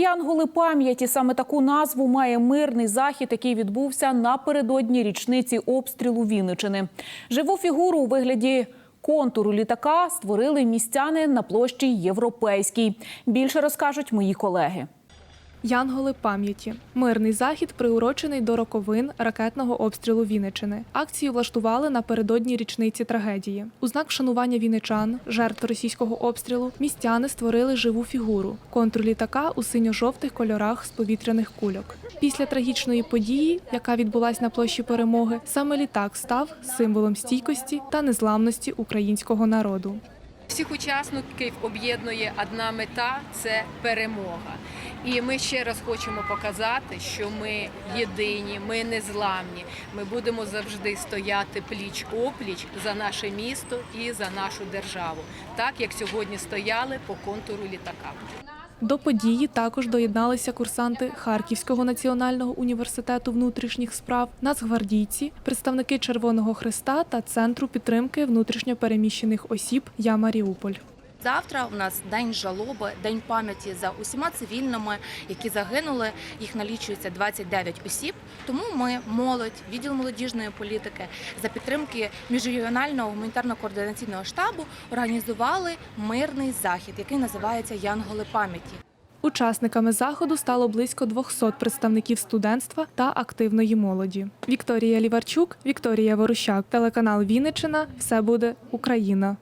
Янголи пам'яті саме таку назву має мирний захід, який відбувся напередодні річниці обстрілу Вінничини. Живу фігуру у вигляді контуру літака створили містяни на площі Європейській. Більше розкажуть мої колеги. Янголи пам'яті мирний захід приурочений до роковин ракетного обстрілу Вінничини. Акцію влаштували напередодні річниці трагедії. У знак вшанування вінничан, жертв російського обстрілу, містяни створили живу фігуру контур літака у синьо-жовтих кольорах з повітряних кульок. Після трагічної події, яка відбулась на площі перемоги, саме літак став символом стійкості та незламності українського народу. Всіх учасників об'єднує одна мета це перемога. І ми ще раз хочемо показати, що ми єдині, ми незламні. Ми будемо завжди стояти пліч опліч за наше місто і за нашу державу, так як сьогодні стояли по контуру літака. До події також доєдналися курсанти Харківського національного університету внутрішніх справ, нацгвардійці, представники Червоного Христа та Центру підтримки внутрішньопереміщених осіб Я Маріуполь. Завтра у нас день жалоби, день пам'яті за усіма цивільними, які загинули. Їх налічується 29 осіб. Тому ми, молодь, відділ молодіжної політики, за підтримки міжрегіонального гуманітарно-координаційного штабу організували мирний захід, який називається Янголи пам'яті. Учасниками заходу стало близько 200 представників студентства та активної молоді. Вікторія Ліварчук, Вікторія Ворущак, телеканал Вінниччина. Все буде Україна.